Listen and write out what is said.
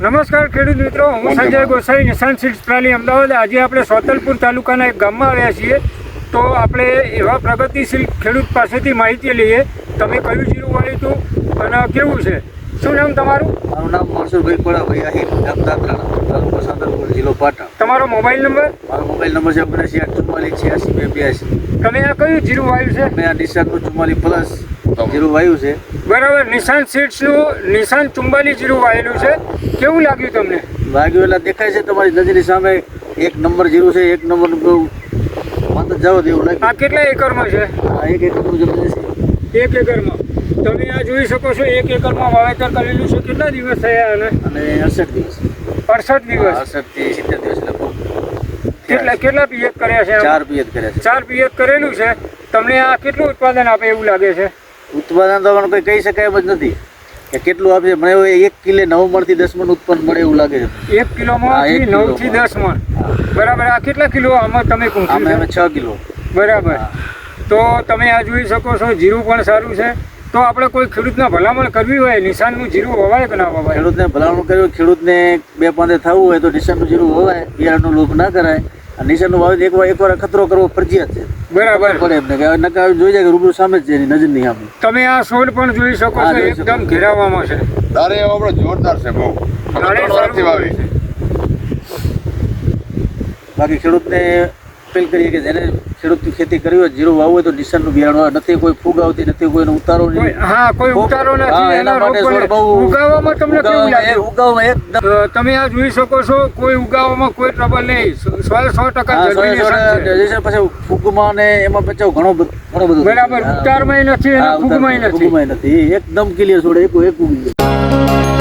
નમસ્કાર ખેડૂત મિત્રો હું સંજય ગોસાઈ નિશાન સિલ્સ પ્રાલી અમદાવાદ. આજે આપણે સોતલપુર તાલુકાના એક ગામમાં આવ્યા છીએ. તો આપણે એવા પ્રગતિશીલ ખેડૂત પાસેથી માહિતી લઈએ. તમે કયું જીરું વાળ્યું હતું અને કેવું છે? શું નામ તમારું? મારું નામ મનસુરભાઈ પડાભાઈ આહિર ગામ દાદરાણા તાલુકો સાંતરપુર જિલ્લો પાટણ. તમારો મોબાઈલ નંબર? મારો મોબાઈલ નંબર છે ઓગણસી આઠ ચુમ્માલીસ છ્યાસી બે બ્યાસી તમે આ કયું જીરું વાવ્યું છે? મેં આ નિશાનનું ચુમ્માલીસ પ્લસ જીરું વાયું છે? બરાબર નિશાન સીડ્સનું નિશાન ચુંબાલી જીરું વાયેલું છે. કેવું લાગ્યું તમને? વાગ્યું એટલે દેખાય છે તમારી નજરની સામે એક નંબર જીરું છે એક વાંધો જ જાવ એવું આ લાગ્યું કેટલા એકરમાં છે? આ એક એકરનું નંબર જમીન છે. એક એકરમાં. તમે આ જોઈ શકો છો એક એકરમાં વાવેતર કરેલું છે. કેટલા દિવસ થયા અને અને અડસઠ દિવસ. અડસઠ દિવસ. અડસઠથી સિત્તેર દિવસ કેટલા કેટલા પિયત કર્યા છે ચાર પિયત કર્યા છે. ચાર પિયત કરેલું છે. તમને આ કેટલું ઉત્પાદન આપે એવું લાગે છે? ઉત્પાદન તો પણ કોઈ કહી શકાય એમ જ નથી. કે કેટલું આપશે મને એક કિલે નવ મણથી દસ મણ ઉત્પન્ન મળે એવું લાગે છે. એક કિલોમાં નવથી દસ મણ. બરાબર આ કેટલા કિલો આમાં તમે કહો કૂંચ્યું અમે છ કિલો. બરાબર. તો તમે આ જોઈ શકો છો જીરું પણ સારું છે. તો આપણે કોઈ ખેડૂતના ભલામણ કરવી હોય નિશાનનું જીરું વવાય કે ના વવાય? ખેડૂતને ભલામણ કર્યું ખેડૂતને બે પાંદે થવું હોય તો નિશાનનું જીરું હોવાય બિયારણનો લોભ ના કરાય. નિશાનનું વાવેતર એકવાર એકવાર ખતરો કરવો ફરજિયાત છે. બરાબર. પડે એમને કે નકા જોઈ જાય કે રૂબરૂ સામે જ છે એની નજરની સામે. તમે આ છોડ પણ જોઈ શકો છો એકદમ ઘેરાવામાં છે. દારે આપણે આપણો જોરદાર છે બહુ. વાવી. છે બાકી ખેડૂતને અપીલ કરીએ કે જેને ખેડૂતની ખેતી કરવી હોય જીરું વાવવું હોય તો નિશાનનું બિયારણ નથી કોઈ ફૂગ આવતી નથી કોઈનો ઉતારો નહીં. હા કોઈ ઉતારો નથી એના માટે બહુ ઉગાવવામાં તમને કેવું લાગે? ઉગાવવામાં એકદમ તમે આ જોઈ શકો છો કોઈ ઉગાવવામાં કોઈ ટ્રબલ નહીં. સો સો ટકા પછી ફૂગમાં ને એમાં બચાવ ઘણો બધો ઘણો બધો બરાબર ઉતારમાં નથી ઉતાર- નથી. ફૂગમાં નથી. એકદમ ક્લિયર છોડે એક એક ઉગી.